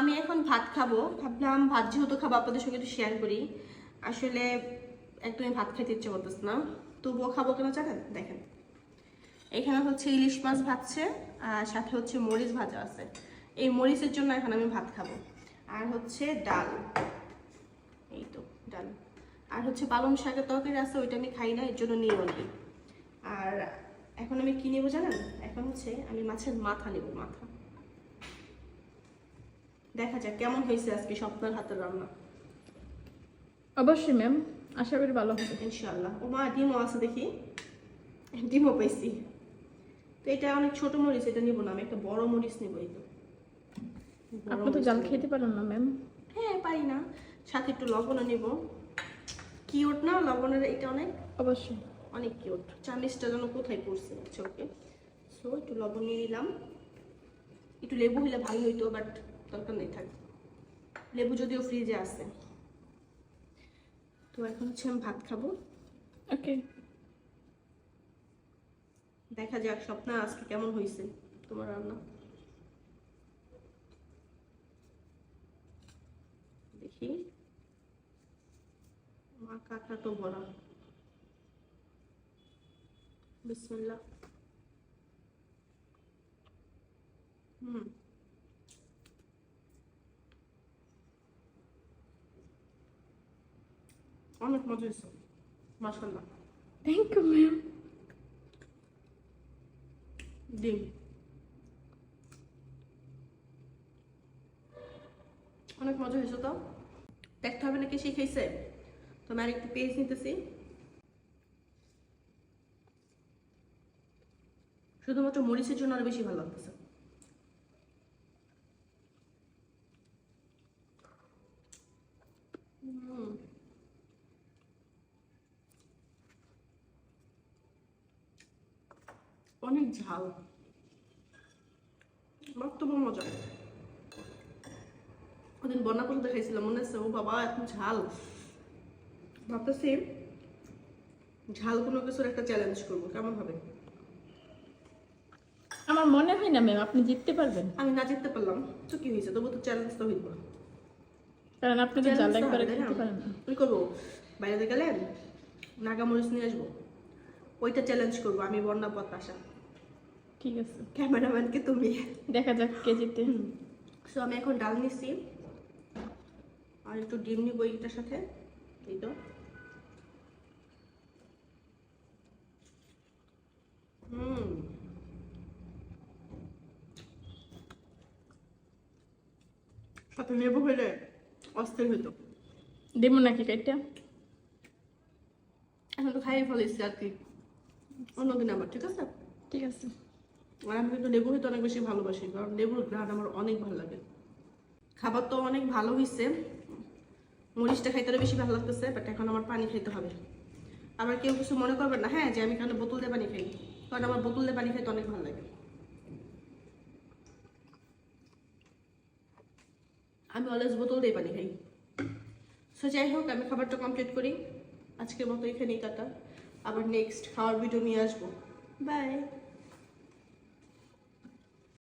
আমি এখন ভাত খাব। ভাবলাম ভাত যেহেতু খাব, আপনাদের সঙ্গে একটু শেয়ার করি। আসলে একদমই ভাত খেতে ইচ্ছে করতেছে না। তবুও খাব কেন জানেন দেখেন। এখানে হচ্ছে ইলিশ মাছ ভাজছে, আর সাথে হচ্ছে মরিচ ভাজা আছে। এই মরিচের জন্য এখন আমি ভাত খাব। আর হচ্ছে ডাল। এই তো, ডাল। আর হচ্ছে পালং শাকের তরকারি আছে, ওইটা আমি খাই না, এর জন্য নিয়ে নিই। আর এখন আমি কি নেব জানেন? এখন হচ্ছে আমি মাছের মাথা নেব, মাথা। দেখা যাক কেমন হয়েছে আজকে স্বপ্নের হাতের রান্না। অবশ্যই ম্যাম আশা করি ভালো হবে। ইনশাল্লাহ ও মা ডিমও আছে দেখি। ডিমও পাইছি। তো এটা অনেক ছোট মরিচ এটা নিব না আমি একটা বড় মরিচ নিব এই তো। আপনি তো জাল খেতে পারেন না ম্যাম হ্যাঁ পারি না। সাথে একটু লবণও নিব। কিউট না? লবণের এটা অনেক? অবশ্যই। অনেক কিউট। চামিচটা যেন কোথায় পড়ছে আচ্ছা ওকে। সো একটু লবণ নিয়ে নিলাম। একটু লেবু হলে ভালো হইতো বাট দরকার নেই থাক। লেবু যদিও ফ্রিজে আছে। তো এখন হচ্ছে আমি ভাত খাব। ওকে দেখা যাক স্বপ্ন আজকে কেমন হয়েছে তোমার রান্না? দেখি। মা কাকা তো বড়। বিসমিল্লাহ। হুম। অনেক মজা হয়েছে মাসাল্লাহ থ্যাংক ইউ ম্যাম ডিম অনেক মজা হয়েছে তো দেখতে হবে নাকি শিখেছে তো আমি আরেকটু পেজ নিতেছি শুধুমাত্র মরিচের জন্য আরও বেশি ভালো লাগতেছে হুম। অনেক ঝাল। মজা। ওদিন বন্যা করে দেখাইছিলাম মনে আছে ও বাবা এত ঝাল। ভাবতেছি ঝাল কোনো কিছুর একটা চ্যালেঞ্জ করব কেমন হবে? আমার মনে হয় না ম্যাম আপনি জিততে পারবেন। আমি না জিততে পারলাম তো কি হয়েছে? তবু তো চ্যালেঞ্জ তো হইব কারণ আপনি একবারে খেতে পারেন না। কি করব? বাইরে গেলেন? নাগামরিচ নিয়ে আসব। ওইটা চ্যালেঞ্জ করব আমি বন্যা আসা ঠিক আছে। ক্যামেরাম্যানকে তুমি। দেখা যাক কে জিতে। সো আমি এখন ডাল নিচ্ছি আর একটু ডিম নিব এইটার সাথে। এই তো। হুম। সাথে লেবু হইলে অস্থির হইতো। দেবো নাকি কাইটা এখন তো খাইয়ে ফেলেছি আর কি। অন্যদিন আবার ঠিক আছে? ঠিক আছে। আর আমি কিন্তু লেবু হইতে অনেক বেশি ভালোবাসি কারণ লেবুর ঘ্রাণ আমার অনেক ভালো লাগে। খাবার তো অনেক ভালো হয়েছে মরিচটা খাইতে বেশি ভালো লাগতেছে বাট এখন আমার পানি খেতে হবে। আবার কেউ কিছু মনে করবেন না হ্যাঁ যে আমি কেন বোতল দিয়ে পানি খাই? কারণ আমার বোতল দিয়ে পানি খাইতে অনেক ভালো লাগে। আমি অলওয়েজ বোতল দিয়ে পানি খাই। সো যাই হোক আমি খাবারটা কমপ্লিট করি। আজকের মতো এখানেই কাটা আবার নেক্সট খাওয়ার ভিডিও নিয়ে আসব। বাই